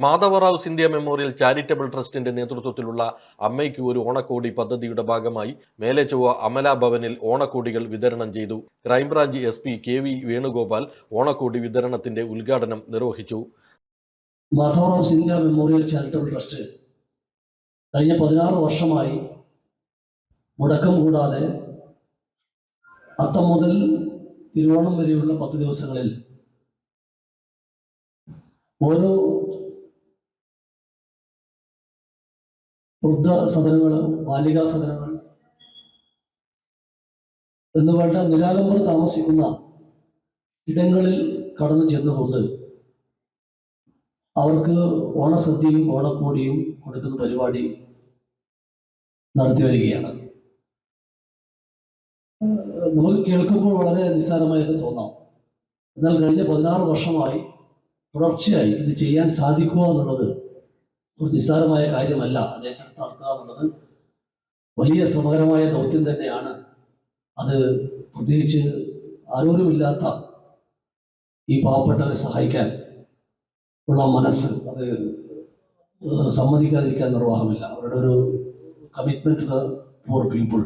Madhavrao Scindia memorial charitable ട്രസ്റ്റിന്റെ നേതൃത്വത്തിലുള്ള അമ്മയ്ക്ക് ഒരു ഓണക്കോടി പദ്ധതിയുടെ ഭാഗമായി മേലെ ചൊവ്വ ഭവനിൽ ഓണക്കോടികൾ വിതരണം ചെയ്തു. Crime branch S P K V Venugopal ഓണക്കോടി വിതരണത്തിന്റെ ഉദ്ഘാടനം നിർവഹിച്ചു. Madhavrao Scindia memorial charitable trust കഴിഞ്ഞ പതിനാറ് വർഷമായി മുടക്കം കൂടാതെ അത്തം മുതൽ തിരുവോണം വരെയുള്ള പത്ത് ദിവസങ്ങളിൽ ഓരോ വൃദ്ധ സദനങ്ങൾ ബാലികാ സദനങ്ങൾ എന്ന് വേണ്ട നിരാലംബർ താമസിക്കുന്ന ഇടങ്ങളിൽ കടന്നു ചെന്നുകൊണ്ട് അവർക്ക് ഓണസദ്യയും ഓണക്കോടിയും കൊടുക്കുന്ന പരിപാടി നടത്തി വരികയാണ്. നമുക്ക് കേൾക്കുമ്പോൾ വളരെ നിസ്സാരമായൊക്കെ തോന്നാം. എന്നാൽ കഴിഞ്ഞ പതിനാറ് വർഷമായി തുടർച്ചയായി ഇത് ചെയ്യാൻ സാധിക്കുക എന്നുള്ളത് ഒരു നിസ്സാരമായ കാര്യമല്ല. അത് ഏറ്റെടുത്ത് നടത്തുക വലിയ ശ്രമകരമായ ദൗത്യം തന്നെയാണ്. അത് പ്രത്യേകിച്ച് ആരോരുമില്ലാത്ത ഈ പാവപ്പെട്ടവരെ സഹായിക്കാൻ ഉള്ള മനസ്സ് അത് സമ്മതിക്കാതിരിക്കാൻ നിർവാഹമില്ല. അവരുടെ ഒരു the poor people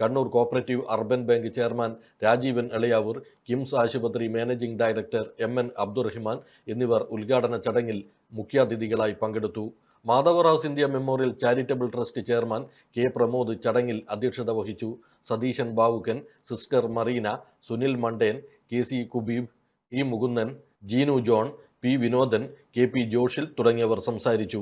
Kannur cooperative urban bank chairman Rajeevan Elayavoor KIMS ആശുപത്രി managing director M N Abdurahiman എന്നിവർ ഉദ്ഘാടന ചടങ്ങിൽ മുഖ്യാതിഥികളായി പങ്കെടുത്തു. Madhavrao Scindia memorial charitable trust chairman K Pramod ചടങ്ങിൽ അധ്യക്ഷത വഹിച്ചു. Satheesan Bavukkan sister Marina Sunil Manden K C Kubeeb E Mukundan Jeenu John P Vinodan K P Joshil തുടങ്ങിയവർ സംസാരിച്ചു.